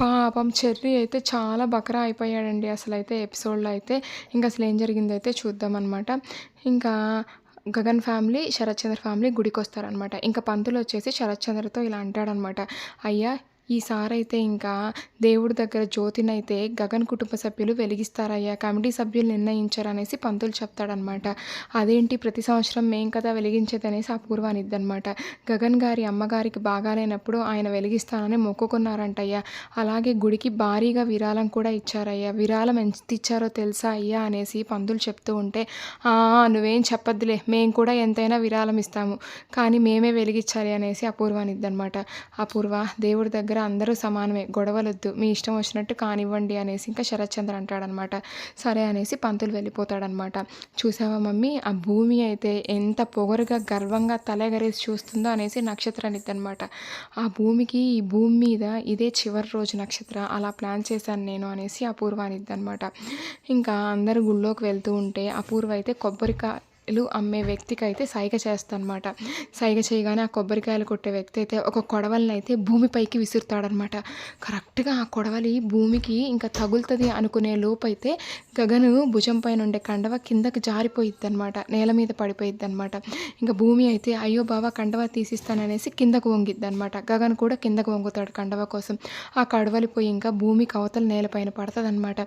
పాపం చెర్రీ అయితే చాలా బకరా అయిపోయాడండి అసలు అయితే ఎపిసోడ్లో అయితే. ఇంకా అసలు ఏం జరిగిందో అయితే చూద్దామన్నమాట. ఇంకా గగన్ ఫ్యామిలీ శరత్చంద్ర ఫ్యామిలీ గుడికి వస్తారనమాట ఇంకా పంతులు వచ్చేసి శరత్చంద్రతో ఇలా అంటాడనమాట అయ్యా ఈసారైతే ఇంకా దేవుడి దగ్గర జ్యోతినైతే గగన్ కుటుంబ సభ్యులు వెలిగిస్తారయ్యా. కమిటీ సభ్యులు నిర్ణయించారు అనేసి పంతులు చెప్తాడనమాట అదేంటి? ప్రతి సంవత్సరం మేం కదా వెలిగించేది అనేసి గగన్ గారి అమ్మగారికి బాగాలేనప్పుడు ఆయన వెలిగిస్తానని మొక్కుకున్నారంటయ్యా. అలాగే గుడికి భారీగా విరాళం కూడా ఇచ్చారయ్యా. విరాళం ఎంత ఇచ్చారో తెలుసా అయ్యా అనేసి పంతులు చెప్తూ ఉంటే నువ్వేం చెప్పద్దులే మేము కూడా ఎంతైనా విరాళం ఇస్తాము. కానీ మేమే వెలిగించాలి అనేసి అపూర్వానిద్దనమాట అపూర్వ దేవుడి దగ్గర దగ్గర అందరూ సమానమే. గొడవలొద్దు. మీ ఇష్టం వచ్చినట్టు కానివ్వండి అనేసి ఇంకా శరత్చంద్ర అంటాడనమాట. సరే అనేసి పంతులు వెళ్ళిపోతాడనమాట. చూసావా మమ్మీ? ఆ భూమి అయితే ఎంత పొగరుగా గర్వంగా తలెగరేసి చూస్తుందో అనేసి నక్షత్రాన్ని అనమాట ఆ భూమికి ఈ భూమి మీద ఇదే చివరి రోజు నక్షత్ర. అలా ప్లాన్ చేశాను నేను అనేసి అపూర్వానిద్ది అనమాట ఇంకా అందరూ గుళ్ళోకి వెళ్తూ ఉంటే అపూర్వ అయితే కొబ్బరికాయ లు అమ్మే వ్యక్తికి అయితే సైగ చేస్తానమాట. సైగ చేయగానే ఆ కొబ్బరికాయలు కొట్టే వ్యక్తి అయితే ఒక కొడవలిని అయితే భూమిపైకి విసురుతాడనమాట. కరెక్ట్గా ఆ కొడవలి భూమికి ఇంకా తగులుతుంది అనుకునే లోపైతే అయితే గగను భుజం పైన ఉండే కండవ కిందకి జారిపోయిద్ది అనమాట నేల మీద పడిపోయిద్ది అనమాట ఇంకా భూమి అయితే అయ్యో బావ కండవ తీసిస్తాననేసి కిందకు వంగిద్ది అనమాట గగన్ కూడా కిందకు వంగుతాడు కండవ కోసం. ఆ కడవలి పోయి ఇంకా భూమి కవతలు నేలపైన పడుతుంది అనమాట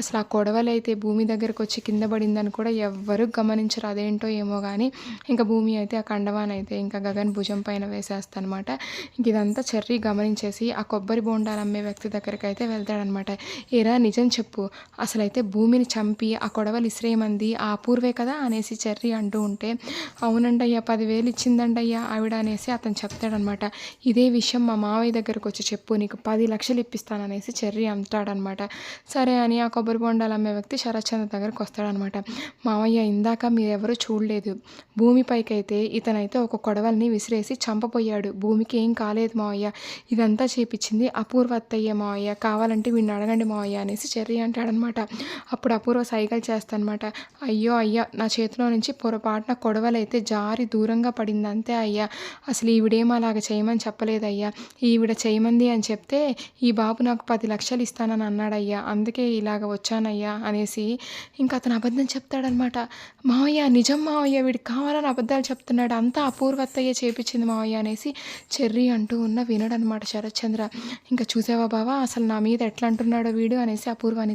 అసలు ఆ కొడవలి అయితే భూమి దగ్గరకు వచ్చి కింద పడిందని కూడా ఎవ్వరూ గమనించరు. అదే ఏంటో ఏమో కానీ ఇంకా భూమి అయితే ఆ కండవాన్ అయితే ఇంకా గగన్ భుజం పైన వేసేస్తానమాట ఇంక ఇదంతా చెర్రీ గమనించేసి ఆ కొబ్బరి బోండాలు అమ్మే వ్యక్తి దగ్గరికి అయితే వెళ్తాడనమాట ఏరా నిజం చెప్పు అసలైతే భూమిని చంపి ఆ కొడవలు ఇసిరేయమంది ఆ అపూర్వే కదా అనేసి చెర్రీ అంటూ ఉంటే అవునండి అయ్యా పదివేలు ఇచ్చిందండయ్యా ఆవిడ అనేసి అతను చెప్తాడనమాట ఇదే విషయం మా మావయ్య దగ్గరకు వచ్చి చెప్పు నీకు పది లక్షలు ఇప్పిస్తాననేసి చెర్రీ అంటాడనమాట సరే అని ఆ కొబ్బరి బొండాలు అమ్మే వ్యక్తి శరత్చంద్ర దగ్గరకు వస్తాడనమాట మావయ్య ఇందాక మీరెవరు చూడలేదు. భూమిపైకైతే అయితే ఇతనైతే ఒక కొడవల్ని విసిరేసి చంపపోయాడు భూమికి ఏం కాలేదు మావయ్య. ఇదంతా చేపించింది అపూర్వ అత్తయ్య మావయ్య. కావాలంటే వీడిని అడగండి మావయ్య అనేసి చెర్రి అంటాడనమాట. అప్పుడు అపూర్వ సైకిల్ చేస్తానమాట. అయ్యో అయ్యా నా చేతిలో నుంచి పొరపాటున కొడవలైతే జారి దూరంగా పడింది అంతే అయ్యా. అసలు ఈవిడేం అలాగ చేయమని చెప్పలేదయ్యా. ఈవిడ చేయమంది అని చెప్తే ఈ బాబు నాకు పది లక్షలు ఇస్తానని అన్నాడయ్యా. అందుకే ఇలాగ వచ్చానయ్యా అనేసి ఇంకా అతను అబద్ధం చెప్తాడనమాట. మావయ్య నిజం నిజం మావయ్య వీడికి కావాలని అబద్ధాలు చెప్తున్నాడు. అంతా అపూర్వత్తయ్య చేపించింది మావయ్య అనేసి చెర్రీ అంటూ ఉన్న వినడనమాట శరత్చంద్ర. ఇంకా చూసావా బావా అసలు నా మీద ఎట్లా అంటున్నాడో వీడు? అనేసి అపూర్వ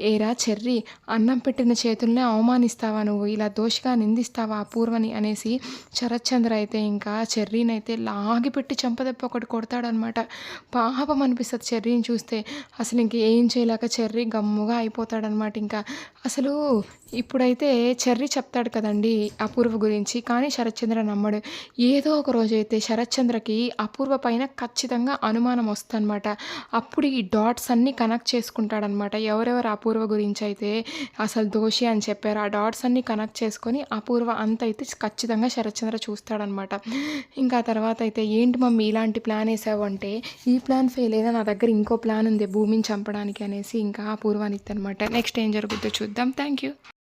ఏరా చెర్రీ అన్నం పెట్టిన చేతుల్నే అవమానిస్తావా నువ్వు? ఇలా దోషిగా నిందిస్తావా అపూర్వని? అనేసి శరత్చంద్ర అయితే ఇంకా చెర్రీనైతే అయితే లాగిపెట్టి చంపదెప్ప ఒకటి కొడతాడనమాట. పాపం అనిపిస్తుంది చెర్రీని చూస్తే. అసలు ఇంక ఏం చేయలేక చెర్రీ గమ్ముగా అయిపోతాడనమాట. ఇంకా అసలు ఇప్పుడైతే చెర్రీ చెప్తాడు కదండి అపూర్వ గురించి. కానీ శరత్చంద్ర నమ్మడు. ఏదో ఒక రోజైతే శరత్చంద్రకి అపూర్వ పైన ఖచ్చితంగా అనుమానం వస్తుందన్నమాట. అప్పుడు ఈ డాట్స్ అన్నీ కనెక్ట్ చేసుకుంటాడనమాట ఎవరెవరు అపూర్వ గురించి అయితే అసలు దోషి అని చెప్పారు ఆ డాట్స్ అన్నీ కనెక్ట్ చేసుకొని అపూర్వ అంత అయితే ఖచ్చితంగా శరత్చంద్ర చూస్తాడనమాట ఇంకా తర్వాత అయితే ఏంటి మమ్మీ ఇలాంటి ప్లాన్ వేసావు అంటే ఈ ప్లాన్ ఫెయిల్ అయినా నా దగ్గర ఇంకో ప్లాన్ ఉంది భూమిని చంపడానికి అనేసి ఇంకా అపూర్వానికి అనమాట నెక్స్ట్ ఏం జరుగుతుందో చూద్దాం. Thank you